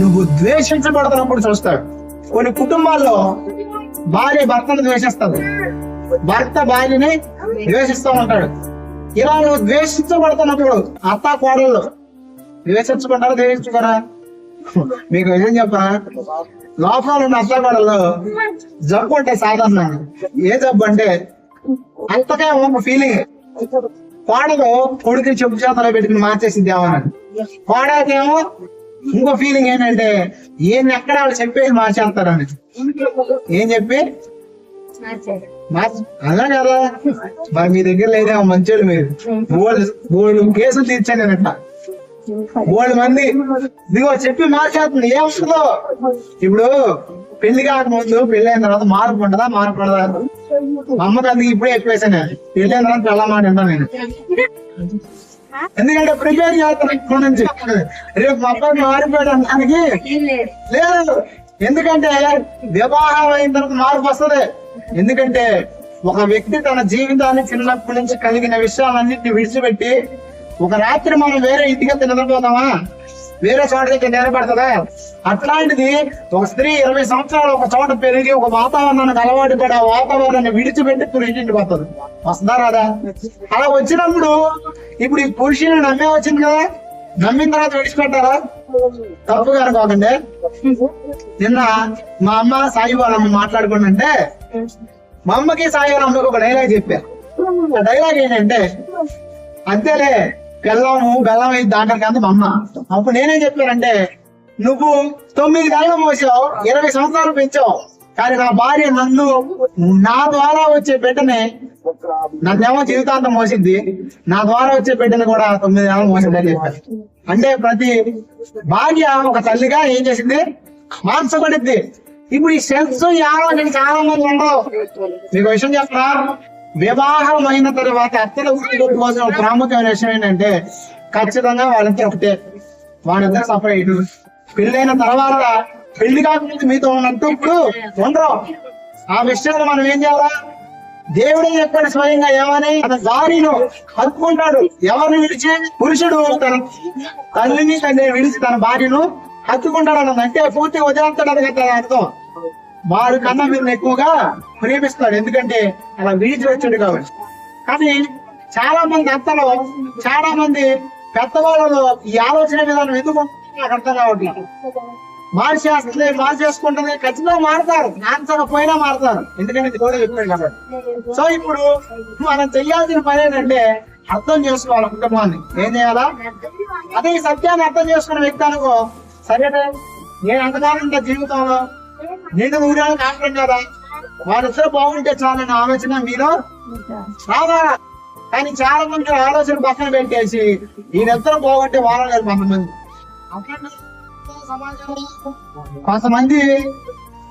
నువ్వు ద్వేషించబడుతున్నప్పుడు చూస్తాడు. కొన్ని కుటుంబాల్లో భార్య భర్తను ద్వేషిస్తుంది భర్త భార్యని ద్వేషిస్తూ ఉంటాడు. ఇలా నువ్వు ద్వేషించబడుతున్నప్పుడు అత్త కోడళ్ళు ద్వేషించుకుంటారా ద్వేషించుకోరా మీకు విషయం చెప్పరా లోపల ఉన్న అత్త కోడళ్ళు జబ్బు అంటే సాధారణ. ఏ జబ్బు అంటే అంతగా ఒక ఫీలింగ్ కోడలు కొడుకుని చెప్పు చేతలో పెట్టుకుని మార్చేసింది ఏమన్నా కోడలకేమో ఇంకో ఫీలింగ్ ఏంటంటే ఏం ఎక్కడ వాళ్ళు చెప్పేది మార్చేస్తారని ఏం చెప్పి? అలా కదా? మరి మీ దగ్గర లేదా మంచోడు మీరు. బోల్డ్ బోల్డ్ కేసులు తీర్చాను నేను అట్లా. బోల్డ్ మంది. ఇదిగో చెప్పి మార్చేస్తుంది. ఏమవుతుందో ఇప్పుడు పెళ్ళి కాకముందు పెళ్ళి అయిన తర్వాత మార్పు ఉండదా మార్పు ఉండదా? మా అమ్మకి అందుకు ఇప్పుడే చెప్పేసాను పెళ్ళి అయిన తర్వాత పెళ్ళ మాట వింటాను నేను. ఎందుకంటే ప్రిపేర్ చేస్తాను నుంచి రేపు మా అబ్బాయి మారిపోయాడు అనడానికి లేదు. ఎందుకంటే వివాహం అయిన తర్వాత మార్పు వస్తుంది. ఎందుకంటే ఒక వ్యక్తి తన జీవితాన్ని చిన్నప్పటి నుంచి కలిగిన విషయాలన్నింటినీ విడిచిపెట్టి ఒక రాత్రి మనం వేరే ఇంటికి నిద్రపోతామా? వేరే చోట దగ్గర నిలబడుతుందా? అట్లాంటిది ఒక స్త్రీ ఇరవై సంవత్సరాలు ఒక చోట పెరిగి ఒక వాతావరణానికి అలవాటు పడి ఆ వాతావరణాన్ని విడిచిపెట్టి ఇప్పుడు ఇంటింటికి వస్తుంది. వస్తుందా రాదా? అలా వచ్చినప్పుడు ఇప్పుడు ఈ పురుషుని నమ్మే వచ్చింది కదా? నమ్మిన తర్వాత విడిచిపెట్టారా తప్పుగా అనుకోకండి నిన్న మా అమ్మ సాయి వాళ్ళమ్మ మాట్లాడుకుంటే మా అమ్మకి సాయి వాళ్ళ అమ్మకి ఒక డైలాగ్ చెప్పారు ఆ డైలాగ్ ఏంటంటే అంతేలే బెల్లము బెల్లం అయితే దాంట్లో కాదు మా అమ్మ. అప్పుడు నేనేం చెప్పానంటే నువ్వు తొమ్మిది నెలలు మోసావు ఇరవై సంవత్సరాలు పెంచావు. కానీ నా భార్య నన్ను నా ద్వారా వచ్చే బిడ్డని నన్నేమో జీవితాంతం మోసింది నా ద్వారా వచ్చే బిడ్డని కూడా తొమ్మిది నెలలు మోసింది అని చెప్పారు. అంటే ప్రతి భార్య ఒక తల్లిగా ఏం చేసింది మార్చబడింది ఇప్పుడు ఈ సెన్స్ ఈ ఆలోచన చాలా మంది ఉండవు. మీకు విషయం చెప్తా వివాహం అయిన తర్వాత అత్తల కోసం ప్రాముఖ్యమైన విషయం ఏంటంటే ఖచ్చితంగా వాళ్ళకి ఒకటే. వాళ్ళందరూ సపరేట్ పెళ్ళైన తర్వాత పెళ్ళి కాకముందు మీతో ఉన్నట్టు ఇప్పుడు ఉండరు. ఆ విషయంలో మనం ఏం చేయాలా? దేవుడే చెప్పాడు స్వయంగా ఏమని తన దారిను హత్తుకుంటాడు? ఎవరిని విడిచి? పురుషుడు తన తల్లిని తండ్రిని విడిచి తన భార్యను హత్తుకుంటాడు అన్నది. అంటే పూర్తిగా వదిలేస్తాడు కదా అర్థం. వారి కన్నా మీరు ఎక్కువగా ప్రేమిస్తాడు. ఎందుకంటే అలా విడిచి వచ్చాడు కాబట్టి. కానీ చాలా మంది అత్తలో చాలా మంది పెద్దవాళ్ళలో ఈ ఆలోచన విధానం ఎందుకు నాకు అర్థం కావట్లేదు? మార్చేస్తుంది మార్చేసుకుంటుంది ఖచ్చితంగా మారుతారు. ఆన్సర్ పోయినా మారుతారు. ఎందుకంటే ఇది కూడా చెప్పాడు కాబట్టి. సో ఇప్పుడు మనం చెయ్యాల్సిన పని ఏంటంటే అర్థం చేసుకోవాలి కుటుంబాన్ని. ఏం చేయాలా? అదే ఈ సత్యాన్ని అర్థం చేసుకున్న వ్యక్తి అనుకో సరే నేను అంతకాలం ఉంటా జీవితంలో నేను నూరేళ్ళకి ఆటం కదా. వాళ్ళిద్దరు బాగుంటే చాలని ఆలోచన మీలో? రాదా? కానీ చాలా మంది ఆలోచన పక్కన పెట్టేసి ఈయనిద్దరు బాగుంటే వాళ్ళ లేదు కొంతమంది కొంతమంది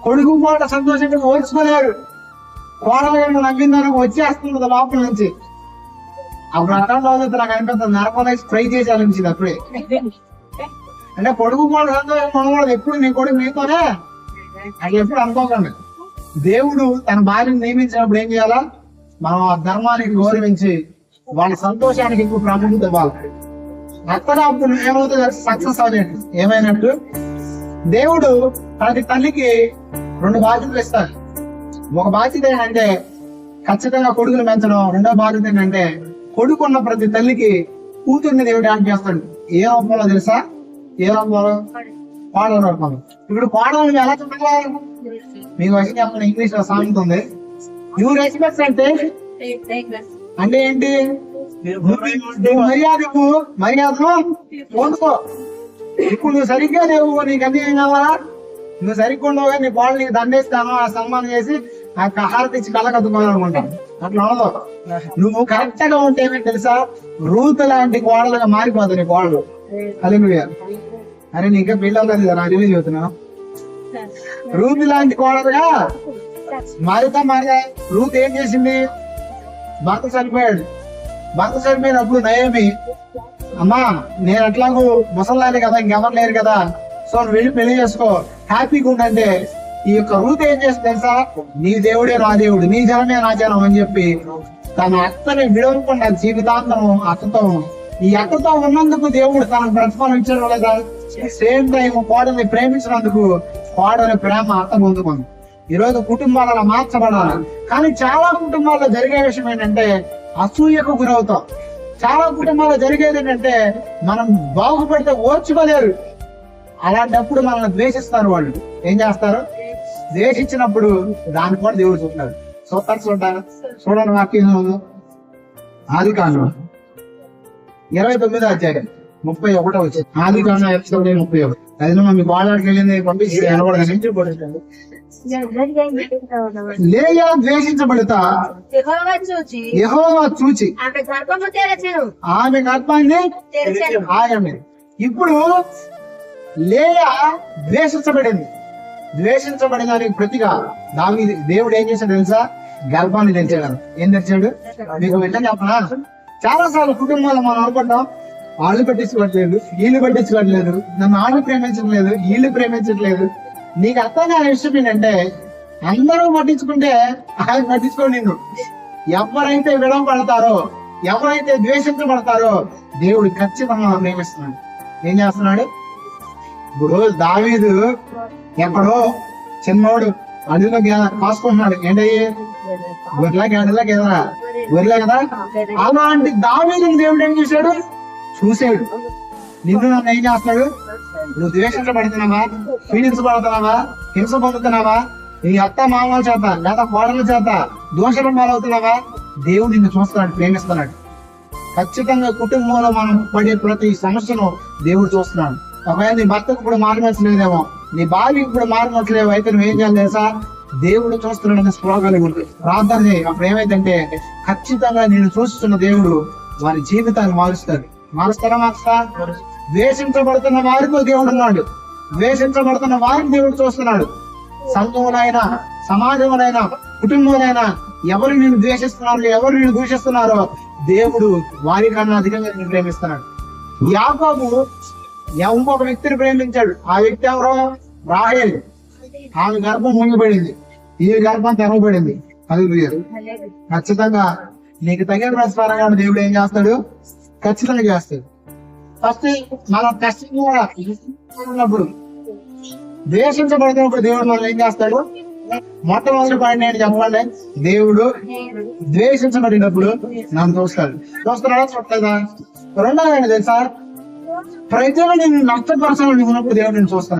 కొడుకు మాట సంతోషంగా ఓర్చుకోలేరు. కోడలు నవ్విందని వచ్చేస్తుంది లోపల నుంచి. అప్పుడు అర్థం రోజు నాకు అనిపిస్తుంది నరకం ట్రై చేసి అనిపించింది అప్పుడే. అంటే కొడుకు మాట సంతోషం కొనకూడదు ఎప్పుడు నీ కొడుకు నీతోనే అది ఎప్పుడు అనుకోకండి. దేవుడు తన భార్యను నియమించినప్పుడు ఏం చేయాలా? మనం ఆ ధర్మానికి గౌరవించి వాళ్ళ సంతోషానికి ఎక్కువ ప్రాముఖ్యత ఇవ్వాలి. అక్కడ అప్పుడు ఏమవుతుంది సక్సెస్ అవుతుంది ఏమైనట్టు? దేవుడు ప్రతి తల్లికి రెండు బాధ్యతలు ఇస్తారు. ఒక బాధ్యత ఏంటంటే ఖచ్చితంగా కొడుకులు పెంచడం. రెండో బాధ్యత ఏంటంటే కొడుకున్న ప్రతి తల్లికి కూతుర్ని దేవుడు యాడ్ చేస్తాడు. ఏ రూపంలో తెలుసా? ఏ రూపంలో? కోడల రూపంలో. ఇప్పుడు కోడలను ఎలా చెప్పాలి మీకు వచ్చి చెప్పిన ఇంగ్లీష్లో సామెత ఉంది? యూ రెస్పెక్ట్ అంటే? అంటే ఏంటి? నువ్వు మర్యాద ఇవ్వు మర్యాదను పొందుకో ఇప్పుడు నువ్వు సరిగ్గా లేవు నీకు అన్ని ఏం కావాలా? నువ్వు సరిగ్గా ఉండవు కానీ నీ బాల్ నీకు దండేస్తాను ఆ సన్మానం చేసి ఆ హారతి ఇచ్చి కళ్ళ కద్దుకోవాలనుకుంటాను అట్లా ఉండదు. నువ్వు కరెక్ట్గా ఉంటే ఏమో తెలుసా? రూత్ లాంటి కోడలుగా మారిపోతుంది నీ కోడలు. అలిమిగా అరే నీ ఇంకా పెళ్ళి అవుతుంది కదా రివ్యూ చెబుతున్నా. రూత్ లాంటి కోడలుగా మారితే మారే రూత్ ఏం చేసింది? భర్త చనిపోయాడు భర్త చనిపోయినప్పుడు నయమి అమ్మా నేను ఎట్లాగూ ముసలాన్ని కదా ఇంకెవరు లేరు కదా. సో వెళ్ళి పెళ్ళి చేసుకో. హ్యాపీగా ఉండంటే ఈ యొక్క రూత్ ఏం చేస్తుంది తెలుసా? నీ దేవుడే నా దేవుడు నీ జనమే నా జనం అని చెప్పి తన అత్తని విడవకుండా జీవితాంతం అత్తతో ఈ అక్కతో ఉన్నందుకు దేవుడు తనకు ప్రతిఫలం ఇచ్చాడు లేదా? సేమ్ టైం కోడల్ని ప్రేమించినందుకు కోడలి ప్రేమ అత్త పొందుకుంది ఈ రోజు కుటుంబాలలో మార్చబడాలి. కానీ చాలా కుటుంబాల్లో జరిగే విషయం ఏంటంటే అసూయకు గురవుతాం. చాలా కుటుంబాల్లో జరిగేది ఏంటంటే మనం బాగుపడితే ఓర్చుకోలేరు. అలాంటప్పుడు మనల్ని ద్వేషిస్తారు వాళ్ళు. ఏం చేస్తారు? ద్వేషించినప్పుడు దాన్ని కూడా దేవుడు చూస్తున్నాడు చూస్తారు చూడాలి చూడండి వాక్యం ఆది కాను ఇరవై తొమ్మిదో అధ్యాయం. ముప్పై ఒకటో వచ్చేది ఆది కాండం ఎపిసోడ్ ముప్పై ఒకటి. అది మీ గోడకి వెళ్ళింది పంపించి అనకూడదని లేయా ద్వేషించబడతా? యెహోవా చూచి. యెహోవా చూచి. ఆమె గర్భాన్ని ఆగమే ఇప్పుడు లేయా ద్వేషించబడింది. ద్వేషించబడిన ప్రతిగా దావి దేవుడు ఏం చేశాడు తెలుసా? గర్భాన్ని తెరిచాడు. ఏం తెరిచాడు? మీకు వెళ్ళని చెప్పనా? చాలా సార్లు కుటుంబాలు మనం అనుకుంటాం వాళ్ళు పట్టించుకోవట్లేదు వీళ్ళు పట్టించుకోవట్లేదు నన్ను వాళ్ళు ప్రేమించట్లేదు వీళ్ళు ప్రేమించట్లేదు. నీకు అర్థం కాని విషయం ఏంటంటే అందరూ పట్టించుకుంటే ఆయన పట్టించుకో నిన్ను. ఎవరైతే విడవబడతారో ఎవరైతే ద్వేషించబడతారో దేవుడు ఖచ్చితంగా ప్రేమిస్తున్నాడు. ఏం చేస్తున్నాడు? ఇప్పుడు దావీదు ఎక్కడో చిన్నోడు అడవిలో గేద కాసుకుంటున్నాడు. ఏంటయ్యి గొర్రెల గేదెల గేదరా గొర్రెలే కదా? అలాంటి దావీదు దేవుడు ఏం చేశాడు? చూసాడు. నిన్ను నన్ను ఏం చేస్తాడు? నువ్వు ద్వేషించబడుతున్నావా పీడించబడుతున్నావా హింస పొందుతున్నావా నీ అత్త మామల చేత లేదా కోడల చేత దోషం పాలవుతున్నావా? దేవుడు నిన్ను చూస్తున్నాడు ప్రేమిస్తున్నాడు. ఖచ్చితంగా కుటుంబంలో మనం పడే ప్రతి సమస్యను దేవుడు చూస్తున్నాడు. ఒకవేళ నీ భర్తకు ఇప్పుడు మారినట్లేదేమో నీ భార్య ఇప్పుడు మారనట్లేవు అయితే నువ్వు ఏం చేయాలి తెలుసా? దేవుడు చూస్తున్నాడు అనే స్పృహ కలిగి ప్రార్థన చేయి. అప్పుడు ఏమైందంటే ఖచ్చితంగా నేను చూస్తున్న దేవుడు వారి జీవితాన్ని మారుస్తాడు. మారుస్తారా మారుస్తా ద్వేషించబడుతున్న వారితో దేవుడు ఉన్నాడు. ద్వేషించబడుతున్న వారిని దేవుడు చూస్తున్నాడు. సంఘములైనా సమాజములైనా కుటుంబంలోనైనా ఎవరు నేను ద్వేషిస్తున్నారు ఎవరు నేను దూషిస్తున్నారో దేవుడు వారి కన్నా అధికంగా నేను ప్రేమిస్తున్నాడు. యాకోబు ఇంకొక వ్యక్తిని ప్రేమించాడు? ఆ వ్యక్తి ఎవరో? రాహేల్. ఆమె గర్భం ముగిపడింది ఈ గర్భం తెరవబడింది. హల్లెలూయా. ఖచ్చితంగా నీకు తగిన ప్రతిఫలంగా దేవుడు ఏం చేస్తాడు? ఖచ్చితంగా చేస్తాడు. ఫస్ట్ మనం టెస్టింగ్ కూడా ఉన్నప్పుడు ద్వేషించబడుతున్నప్పుడు దేవుడు మనం ఏం చేస్తాడు? మొట్టమొదటి పాయింట్ నేను చెప్పాలి దేవుడు ద్వేషించబడినప్పుడు నన్ను చూస్తాడు. చూస్తున్నాడా చూడలేదా? రెండోది తెలుసా? ప్రజలు నేను నష్టపరచాలని ఉన్నప్పుడు దేవుడు నేను చూస్తాను